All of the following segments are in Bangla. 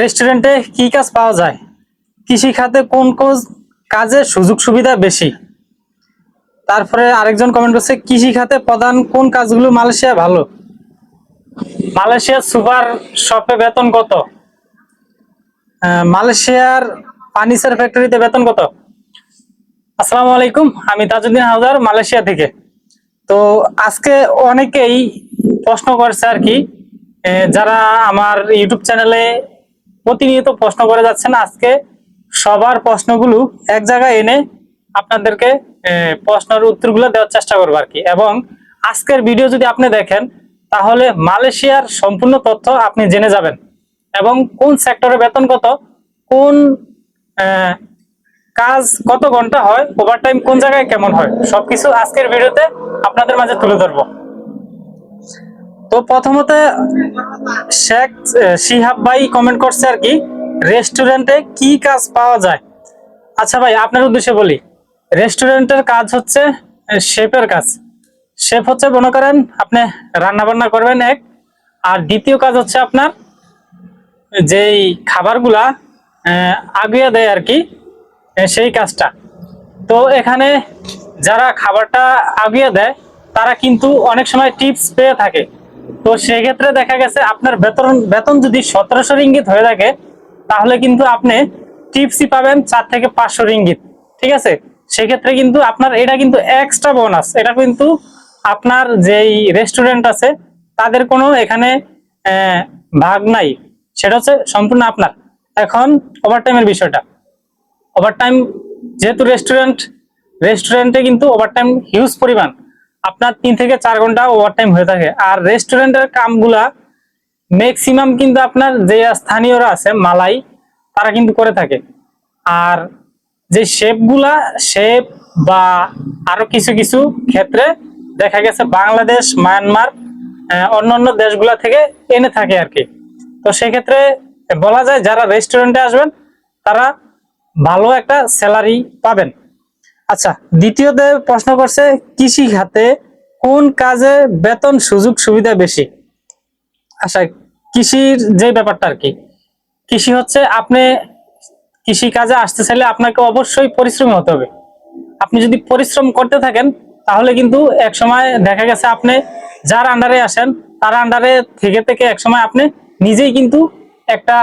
রেস্টুরেন্টে কি কাজ পাওয়া যায়? কৃষি খাতে কোন কোন কাজের সুযোগ সুবিধা বেশি? তারপরে আরেকজন কমেন্ট করছে, কৃষি খাতে প্রধান কোন কাজগুলো মালয়েশিয়া ভালো? মালয়েশিয়ার সুপার শপে বেতন কত? মালয়েশিয়ার ফার্নিচার ফ্যাক্টরিতে বেতন কত? আসসালামু আলাইকুম, আমি তাজউদ্দিন হাওদার, মালয়েশিয়া থেকে। তো আজকে অনেকেই প্রশ্ন করছে আর কি যারা আমার ইউটিউব চ্যানেলে প্রতিনিয়ত প্রশ্ন করে যাচ্ছেন। আজকে সবার প্রশ্নগুলো এক জায়গায় এনে আপনাদেরকে প্রশ্নের উত্তরগুলো দেওয়ার চেষ্টা করব আর কি। এবং আজকের ভিডিও যদি আপনি দেখেন, তাহলে মালয়েশিয়ার সম্পূর্ণ তথ্য আপনি জেনে যাবেন। এবং কোন সেক্টরে বেতন কত, কোন কাজ কত ঘণ্টা হয় ওভারটাইম কোন জায়গায় কেমন হয়, সবকিছু আজকের ভিডিওতে আপনাদের মাঝে তুলে ধরবো। তো প্রথমত, শেখ শিহাব ভাই কমেন্ট করছে আর কি রেস্টুরেন্টে কি কাজ পাওয়া যায়? আচ্ছা ভাই, আপনার উদ্দেশ্যে বলি। রেস্টুরেন্টের কাজ হচ্ছে শেফের কাজ। শেফ হচ্ছে, মনে করেন, আপনি রান্না বান্না করবেন এক, আর দ্বিতীয় কাজ হচ্ছে আপনার, যেই খাবারগুলা আগিয়ে দেয় আর কি সেই কাজটা। তো এখানে যারা খাবারটা আগিয়ে দেয়, তারা কিন্তু অনেক সময় টিপস পেয়ে থাকে। তো সেক্ষেত্রে দেখা গেছে আপনার বেতন বেতন যদি সতেরোশো রিঙ্গিত হয়ে থাকে, তাহলে কিন্তু আপনি টিপসই পাবেন চার থেকে পাঁচশো রিঙ্গিত, ঠিক আছে? সেক্ষেত্রে কিন্তু আপনার, এটা কিন্তু এক্সট্রা বোনাস এটা কিন্তু আপনার যেই রেস্টুরেন্ট আছে, তাদের কোনো এখানে ভাগ নাই, সেটা হচ্ছে সম্পূর্ণ আপনার। এখন ওভারটাইমের বিষয়টা ওভারটাইম যেহেতু রেস্টুরেন্ট রেস্টুরেন্টে কিন্তু ওভারটাইম হিউজ পরিমাণ আপনার তিন থেকে চার ঘণ্টা ওভারটাইম হয়ে থাকে। আর রেস্টুরেন্টের কামগুলা ম্যাক্সিমাম কিন্তু আপনার যে স্থানীয়রা আছে, মালাই, তারা কিন্তু করে থাকে। আর যে শেপগুলা শেপ বা আরও কিছু কিছু ক্ষেত্রে দেখা গেছে বাংলাদেশ মায়ানমার অন্যান্য দেশগুলা থেকে এনে থাকে আর কি তো সেক্ষেত্রে বলা যায় যারা রেস্টুরেন্টে আসবেন, তারা ভালো একটা স্যালারি পাবেন। আচ্ছা দ্বিতীয়তে প্রশ্ন করছে, কৃষি খাতে কোন কাজে বেতন সুযোগ সুবিধা বেশি? আচ্ছা কৃষির যে ব্যাপারটা আর কি, কৃষি হচ্ছে আপনি কৃষি কাজে আসতে চাইলে আপনাকে অবশ্যই পরিশ্রমী হতে হবে। আপনি যদি পরিশ্রম করতে থাকেন, তাহলে কিন্তু এক সময় দেখা গেছে আপনি যার আন্ডারে আসেন, তার আন্ডারে থেকে থেকে এক সময় আপনি নিজেই কিন্তু একটা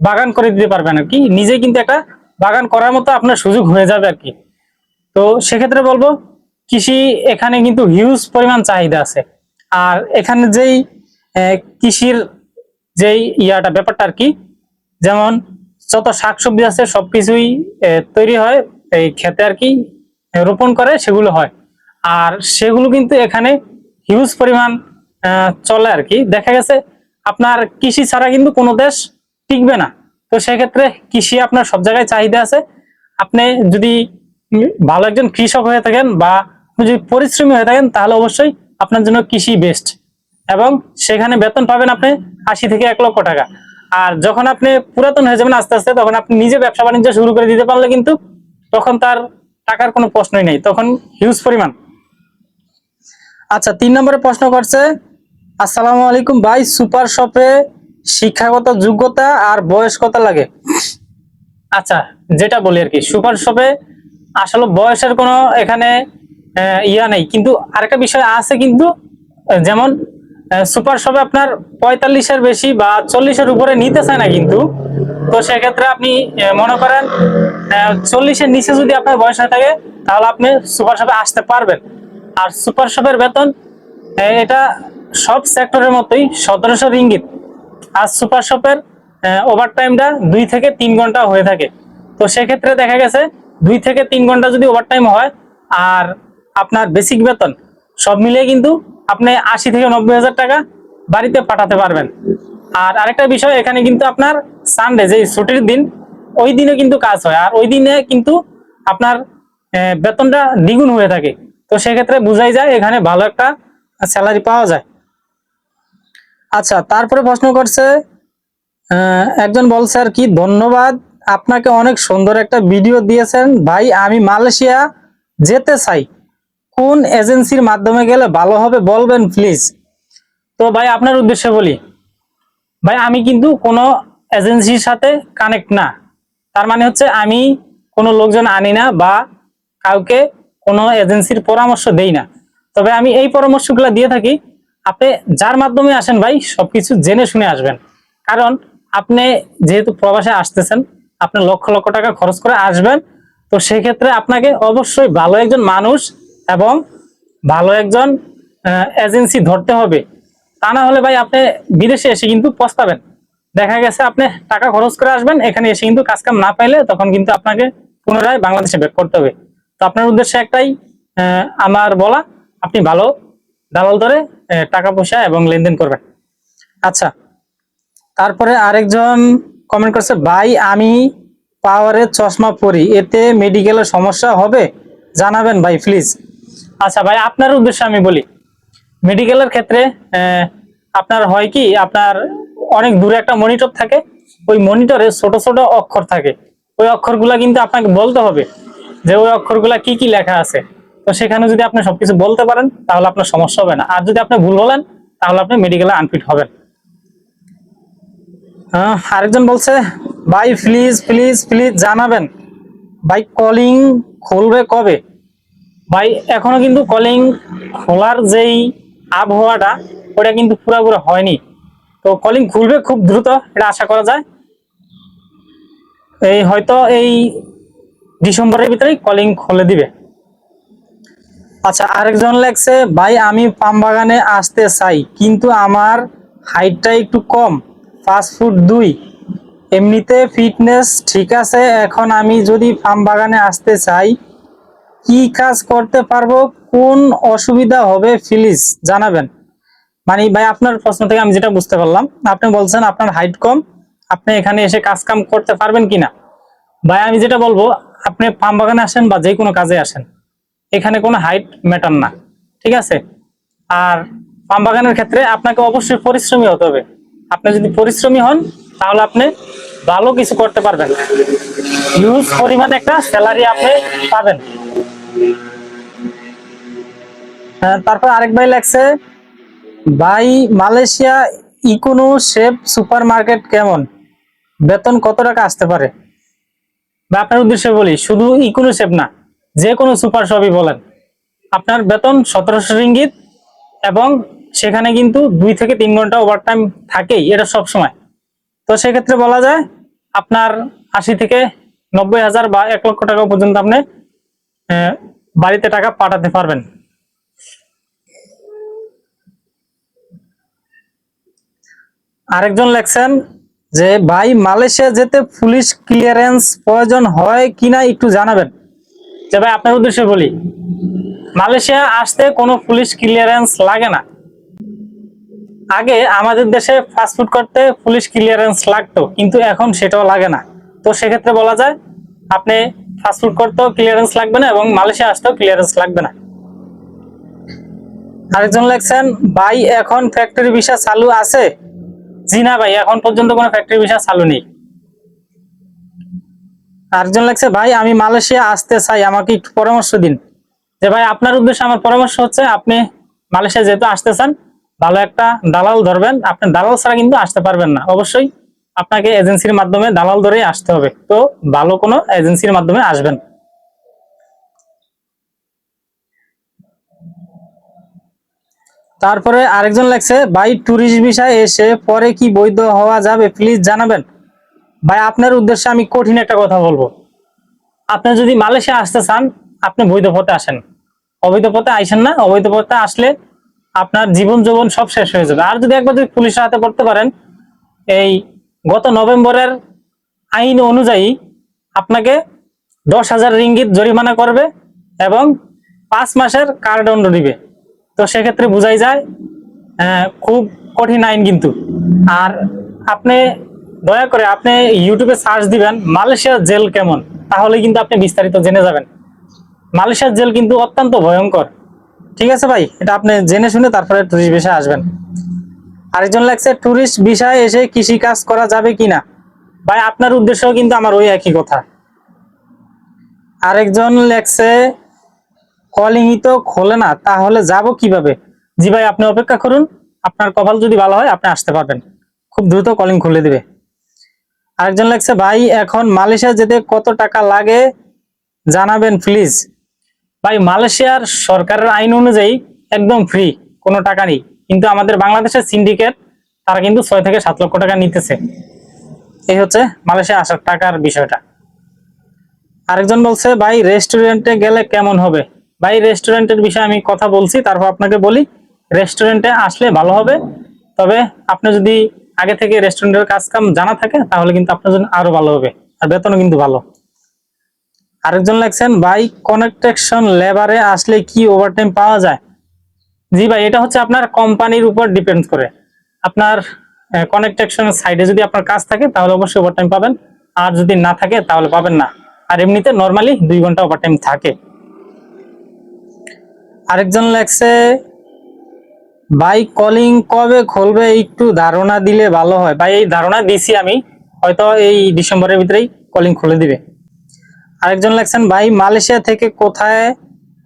বাগান করে দিতে পারবেন আর কি। নিজেই কিন্তু একটা বাগান করার মতো আপনার সুযোগ হয়ে যাবে আর কি। তো সেক্ষেত্রে বলব কৃষি এখানে কিন্তু হিউজ পরিমাণ চাহিদা আছে। আর এখানে যেই কৃষির যেই ইয়াটা ব্যাপারটা আর কি যেমন যত শাকসবজি আছে সবকিছুই আহ, তৈরি হয় এই খেতে আর কি রোপণ করে সেগুলো হয়। আর সেগুলো কিন্তু এখানে হিউজ পরিমাণ চলে আর কি। দেখা গেছে আপনার কৃষি ছাড়া কিন্তু কোনো দেশ টিকবে না। তো সেক্ষেত্রে কৃষি আপনার সব জায়গায় চাহিদা আছে। আপনি যদি ভালো একজন কৃষক হয়ে থাকেন বা যদি পরিশ্রমী হয়ে থাকেন, তাহলে অবশ্যই আপনার জন্য কৃষি বেস্ট এবং সেখানে বেতন পাবেন আপনি আশি থেকে এক লক্ষ টাকা। আর যখন আপনি পুরাতন হয়ে যাবেন আস্তে আস্তে, তখন আপনি নিজে ব্যবসা বাণিজ্য শুরু করে দিতে পারলে কিন্তু তখন তার টাকার কোনো প্রশ্নই নেই। তখন হিউজ পরিমাণ। আচ্ছা তিন নম্বরে প্রশ্ন করছে, আসসালামু আলাইকুম ভাই, সুপার শপে শিক্ষাগত যোগ্যতা আর বয়স কত লাগে? আচ্ছা যেটা বলি আর কি, সুপার শপে আসলে বয়সের কোনো এখানে ইয়া নেই। কিন্তু আরেকটা বিষয় আছে কিন্তু যেমন সুপার শপে আপনার পঁয়তাল্লিশের বেশি বা চল্লিশের উপরে নিতে চায় না কিন্তু, তো সেক্ষেত্রে আপনি মনে করেন চল্লিশের নিচে যদি আপনার বয়স হয়ে থাকে, তাহলে আপনি সুপার শপে আসতে পারবেন। আর সুপার শপের বেতন এটা সব সেক্টরের মতোই, সতেরোশো রিঙ্গিত। আর সুপার শপের ওভার টাইমটা দুই থেকে তিন ঘণ্টা হয়ে থাকে। তো সেক্ষেত্রে দেখা গেছে দুই থেকে তিন ঘণ্টা যদি ওভার টাইম হয়, আর আপনার বেসিক বেতন, সব মিলিয়ে কিন্তু আপনি আশি থেকে নব্বই হাজার টাকা বাড়িতে পাঠাতে পারবেন। আর আরেকটা বিষয়, এখানে কিন্তু আপনার সানডে যে ছুটির দিন, ওই দিনে কিন্তু কাজ হয়। আর ওই দিনে কিন্তু আপনার বেতনটা দ্বিগুণ হয়ে থাকে। তো সেক্ষেত্রে বোঝাই যায়, এখানে ভালো একটা স্যালারি পাওয়া যায়। আচ্ছা তারপরে প্রশ্ন করছে একজন বলছে আর কি, ধন্যবাদ। আপনাকে অনেক সুন্দর একটা ভিডিও দিয়েছেন। ভাই, আমি মালয়েশিয়া যেতে চাই। কোন এজেন্সির মাধ্যমে গেলে ভালো হবে বলবেন প্লিজ তো ভাই, আপনার উদ্দেশ্যে বলি। ভাই, আমি কিন্তু কোনো এজেন্সির সাথে কানেক্ট না। তার মানে হচ্ছে আমি কোনো লোকজন আনি না বা কাউকে কোনো এজেন্সির পরামর্শ দেই না। তবে আমি এই পরামর্শগুলো দিয়ে থাকি, আপনি যার মাধ্যমে আসেন ভাই, সবকিছু জেনে শুনে আসবেন। কারণ আপনি যেহেতু প্রবাসে আসতেছেন আপনি লক্ষ লক্ষ টাকা খরচ করে আসবেন। তো সেক্ষেত্রে আপনাকে অবশ্যই ভালো একজন মানুষ এবং ভালো একজন এজেন্সি ধরতে হবে। তা না হলে ভাই আপনি বিদেশে এসে কিন্তু পস্তাবেন। দেখা গেছে আপনি টাকা খরচ করে আসবেন, এখানে এসে কিন্তু কাজ কাম না পাইলে তখন কিন্তু আপনাকে পুনরায় বাংলাদেশে ব্যাক করতে হবে। তো আপনার উদ্দেশ্যে একটাই আমার বলা, আপনি ভালো দালাল ধরে টাকা পয়সা এবং লেনদেন করবেন। আচ্ছা তারপরে আরেকজন কমেন্ট করছে, ভাই, আমি পাওয়ারের চশমা পরি, এতে মেডিকেলের সমস্যা হবে? জানাবেন ভাই প্লিজ আচ্ছা ভাই, আপনার উদ্দেশ্যে আমি বলি মেডিকেলের ক্ষেত্রে আপনার হয় কি, আপনার অনেক দূরে একটা মনিটর থাকে, ওই মনিটরে ছোট ছোট অক্ষর থাকে। ওই অক্ষরগুলা কিন্তু আপনাকে বলতে হবে যে, ওই অক্ষরগুলা কি কি লেখা আছে? তো সেখানে যদি আপনি সবকিছু বলতে পারেন, তাহলে আপনার সমস্যা হবে না। আর যদি আপনি ভুল বলেন, তাহলে আপনি মেডিকেলে আনফিট হবেন। আরেকজন বলছে, ভাই প্লিজ প্লিজ প্লিজ জানাবেন। ভাই কলিং খুলবে কবে? ভাই, এখনও কিন্তু কলিং খোলার যেই আবহাওয়াটা, ওটা কিন্তু পুরোপুরি হয়নি। তো কলিং খুলবে খুব দ্রুত, এটা আশা করা যায়। এই হয়তো এই ডিসেম্বরের ভিতরেই কলিং খুলে দিবে। আচ্ছা আরেকজন লেখছে, ভাই, আমি পাম বাগানে আসতে চাই, কিন্তু আমার হাইটটা একটু কম। পাঁচ ফুট দুই। এমনিতে ফিটনেস ঠিক আছে, এখন আমি যদি ফার্ম বাগানে আসতে চাই, কি কাজ করতে পারব, কোন অসুবিধা হবে প্লিজ জানাবেন। মানে ভাই, আপনার প্রশ্ন থেকে আমি যেটা বুঝতে পারলাম, আপনি বলছেন আপনার হাইট কম, আপনি এখানে এসে কাজ কাম করতে পারবেন কিনা ভাই, আমি যেটা বলব, আপনি ফার্ম বাগানে আসেন বা যে কোনো কাজে আসেন, এখানে কোনো হাইট ম্যাটার না, ঠিক আছে? আর পাম বাগানের ক্ষেত্রে আপনাকে অবশ্যই পরিশ্রমী হতে হবে। আপনি যদি পরিশ্রমী হন তাহলে আপনি ভালো কিছু করতে পারবেন। ইউজ পরিমাণ একটা স্যালারি আপনি পাবেন। হ্যাঁ, তারপর আরেক ভাই লাগছে ভাই Malaysia Econsave supermarket কেমন? বেতন কত টাকা আসতে পারে? বা আপনার উদ্দেশ্যে বলি শুধু ইকোনো শেপ না যে কোনো সুপার শপই বলেন। আপনার বেতন সতেরোশো রিঙ্গিত এবং সেখানে কিন্তু দুই থেকে তিন ঘণ্টা ওভারটাইম থাকেই, এটা সব সময়। তো সেক্ষেত্রে বলা যায়, আপনার আশি থেকে নব্বই হাজার বা এক লক্ষ টাকা পর্যন্ত আপনি বাড়িতে টাকা পাঠাতে পারবেন। আরেকজন লেখছেন যে, ভাই, মালয়েশিয়া যেতে পুলিশ ক্লিয়ারেন্স প্রয়োজন হয় কিনা একটু জানাবেন। যে, ভাই, আপনার উদ্দেশ্যে বলি, মালয়েশিয়া আসতে কোনো পুলিশ ক্লিয়ারেন্স লাগে না। আগে আমাদের দেশে ফাস্টফুড করতে পুলিশ ক্লিয়ারেন্স লাগতো, কিন্তু এখন সেটাও লাগে না। তো সেক্ষেত্রে বলা যায়, আপনি ফাস্টফুড করতেও ক্লিয়ারেন্স লাগবে না এবং মালয়েশিয়া আসতেও ক্লিয়ারেন্স লাগবে না। আরেকজন লেখছেন, ভাই, এখন ফ্যাক্টরি ভিসা চালু আছে? জি না ভাই, এখন পর্যন্ত কোনো ফ্যাক্টরি ভিসা চালু নেই। আরেকজন লেখছে, ভাই, আমি মালয়েশিয়া আসতে চাই, আমাকে একটু পরামর্শ দিন। যে ভাই, আপনার উদ্দেশ্যে আমার পরামর্শ হচ্ছে, আপনি মালয়েশিয়া যেহেতু আসতে চান ভালো একটা দালাল ধরবেন, আপনি দালাল ছাড়া কিন্তু আসতে পারবেন না। অবশ্যই আপনাকে এজেন্সির মাধ্যমে দালাল ধরেই আসতে হবে। তো ভালো কোনো এজেন্সির মাধ্যমে আসবেন। তারপরে আরেকজন লেখছে, ভাই ট্যুরিস্ট ভিসায় এসে পরে কি বৈধ হওয়া যাবে? প্লিজ জানাবেন। ভাই, আপনার উদ্দেশ্যে আমি কঠিন একটা কথা বলব। আপনি যদি মালয়েশিয়া আসতে চান, আপনি বৈধ পথে আসেন। অবৈধ পথে আইসেন না, অবৈধ পথে আসলে আপনার জীবন যৌবন সব শেষ হয়ে যাবে। আর যদি একবার যদি পুলিশের হাতে পড়তে পারেন, এই গত নভেম্বরের আইন অনুযায়ী আপনাকে দশ হাজার রিঙ্গিত জরিমানা করবে এবং পাঁচ মাসের কারাদণ্ড দিবে। তো সেক্ষেত্রে বোঝাই যায় খুব কঠিন আইন কিন্তু। আর আপনি দয়া করে আপনি ইউটিউবে সার্চ দিবেন, মালয়েশিয়ার জেল কেমন? তাহলে কিন্তু আপনি বিস্তারিত জেনে যাবেন। মালয়েশিয়ার জেল কিন্তু অত্যন্ত ভয়ঙ্কর। ঠিক আছে ভাই? এটা আপনি জেনে শুনে তারপরে টুরিস্ট ভিসায় আসবেন। আরেকজন লাগছে টুরিস্ট ভিসায় এসে কৃষি কাজ করা যাবে কিনা ভাই, আপনার উদ্দেশ্য কিন্তু আমার ওই একই কথা। আরেকজন লেখছে কলিংই তো খোলে না, তাহলে যাব কীভাবে? জি ভাই, আপনি অপেক্ষা করুন। আপনার কপাল যদি ভালো হয়, আপনি আসতে পারবেন। খুব দ্রুত কলিং খুলে দিবে। আরেকজন লাগছে, ভাই, এখন মালয়েশিয়া যেতে কত টাকা লাগে? জানাবেন প্লিজ ভাই, মালয়েশিয়ার সরকারের আইন অনুযায়ী একদম ফ্রি কোনো টাকা নেই। কিন্তু আমাদের বাংলাদেশের সিন্ডিকেট তারা কিন্তু ছয় থেকে সাত লক্ষ টাকা নিতেছে। এই হচ্ছে মালয়েশিয়া আসার টাকার বিষয়টা। আরেকজন বলছে, ভাই রেস্টুরেন্টে গেলে কেমন হবে? ভাই রেস্টুরেন্টের বিষয়ে আমি কথা বলছি, তারপর আপনাকে বলি রেস্টুরেন্টে আসলে ভালো হবে। তবে আপনি যদি আগে থেকে রেস্টুরেন্টের কাজ কাম জানা থাকে, তাহলে কিন্তু আপনার জন্য আরও ভালো হবে। আর বেতনও কিন্তু ভালো। আরেকজন লাগছেন ভাই কনেকট্রেকশন লেবারে আসলে কি ওভারটাইম পাওয়া যায়? জি ভাই, এটা হচ্ছে আপনার কোম্পানির উপর ডিপেন্ড করে। আপনার কনেকট্রেকশন সাইডে যদি আপনার কাজ থাকে, তাহলে অবশ্যই ওভারটাইম পাবেন। আর যদি না থাকে, তাহলে পাবেন না। আর এমনিতে নর্মালি দুই ঘণ্টা ওভারটাইম থাকে। আরেকজন লাগছে ভাই কলিং কবে খুলবে একটু ধারণা দিলে ভালো হয়? ভাই, এই ধারণা দিছি আমি। হয়তো এই ডিসেম্বরের ভিতরেই কলিং খুলে দিবে। আরেকজন লাগছেন ভাই, মালয়েশিয়া থেকে কোথায়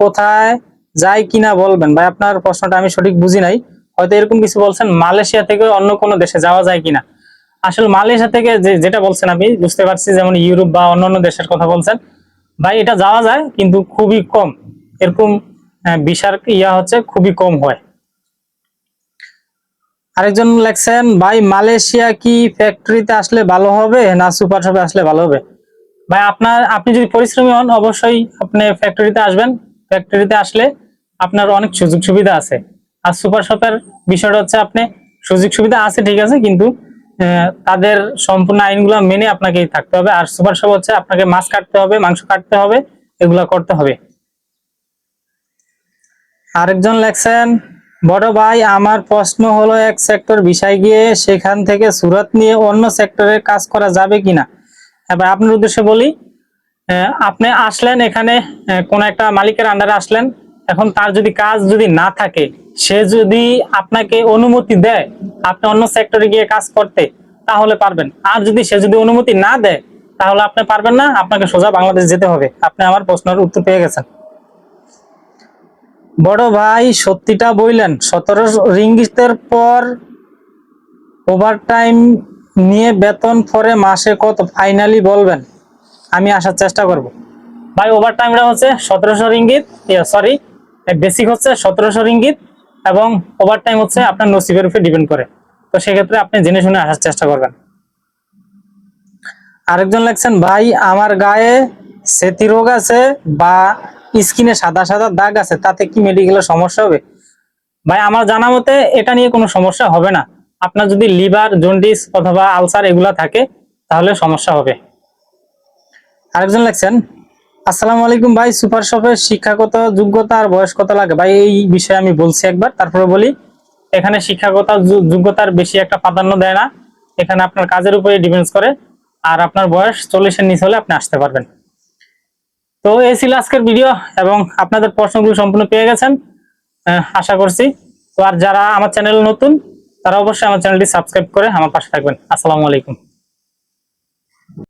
কোথায় যায় কিনা বলবেন? ভাই, আপনার প্রশ্নটা আমি সঠিক বুঝি নাই। হয়তো এরকম কিছু বলছেন, মালয়েশিয়া থেকে অন্য কোনো দেশে যাওয়া যায় কিনা? আসলে মালয়েশিয়া থেকে যেটা বলছেন আমি বুঝতে পারছি যেমন ইউরোপ বা অন্যান্য দেশের কথা বলছেন। ভাই, এটা যাওয়া যায়, কিন্তু খুবই কম। এরকম বিশার ইয়া হচ্ছে, খুবই কম হয়। আরেকজন লেখছেন, ভাই, মালয়েশিয়া কি ফ্যাক্টরিতে আসলে ভালো হবে, না সুপার শপে আসলে ভালো হবে? ভাই, আপনার, আপনি যদি পরিশ্রমী হন, অবশ্যই আপনি ফ্যাক্টরিতে আসবেন। ফ্যাক্টরিতে আসলে আপনার অনেক সুযোগ সুবিধা আছে। আর সুপার শপের বিষয়টা হচ্ছে আপনি সুযোগ সুবিধা আছে, ঠিক আছে, কিন্তু তাদের সম্পূর্ণ আইনগুলো মেনে আপনাকে থাকতে হবে। আর সুপার শপ হচ্ছে আপনাকে মাছ কাটতে হবে, মাংস কাটতে হবে, এগুলা করতে হবে। আরেকজন লেখছেন, বড় ভাই, আমার প্রশ্ন হলো, এক সেক্টর বিষয় গিয়ে সেখান থেকে সুরত নিয়ে অন্য সেক্টরে কাজ করা যাবে কিনা? এবার আপনার উদ্দেশ্যে বলি আপনি আসলেন এখানে কোন একটা মালিকের আন্ডারে আসলেন, এখন তার যদি কাজ যদি না থাকে, সে যদি আপনাকে অনুমতি দেয়, আপনি অন্য সেক্টরে গিয়ে কাজ করতে, তাহলে পারবেন। আর যদি সে যদি অনুমতি না দেয়, তাহলে আপনি পারবেন না, আপনাকে সোজা বাংলাদেশ যেতে হবে। আপনি আমার প্রশ্নের উত্তর পেয়ে গেছেন। বড় ভাই, সত্যিটা বললেন, সতেরো রিঙ্গিতের পর ওভারটাইম নিয়ে বেতন পরে মাসে কত? ফাইনালি বলবেন। আমি আসার চেষ্টা করব। ভাই ওভারটাইমটা হচ্ছে সতেরোশো রিঙ্গিত। সরি বেসিক হচ্ছে সতেরোশো রিঙ্গিত এবং ওভারটাইম হচ্ছে আপনার নসিবের উপর ডিপেন্ড করে। তো সেক্ষেত্রে আপনি জেনে শুনে আসার চেষ্টা করবেন। আরেকজন লেখছেন ভাই আমার গায়ে সেতি রোগ আছে বা স্কিনে সাদা সাদা দাগ আছে তাতে কি মেডিকেলের সমস্যা হবে? ভাই আমার জানা মতে এটা নিয়ে কোনো সমস্যা হবে না। আপনার যদি লিভার, জন্ডিস অথবা আলসার এগুলা থাকে, তাহলে সমস্যা হবে। আরেকজন লেখছেন, আসসালামু আলাইকুম ভাই, সুপার শপের শিক্ষাগত যোগ্যতা আর বয়স কত লাগে? ভাই, এই বিষয়ে আমি বলছি একবার, তারপরে বলি, এখানে শিক্ষাগত যোগ্যতার বেশি একটা প্রাধান্য দেয় না। এখানে আপনার কাজের উপরে ডিপেন্ডস করে, আর আপনার বয়স চল্লিশের নিচে হলে আপনি আসতে পারবেন। তো এই ছিল আজকের ভিডিও, এবং আপনাদের প্রশ্নগুলো সম্পূর্ণ পেয়ে গেছেন আশা করছি। তো আর যারা আমার চ্যানেল নতুন তারা অবশ্যই আমার চ্যানেলটি সাবস্ক্রাইব করে আমার পাশে থাকবেন। আসসালামু আলাইকুম।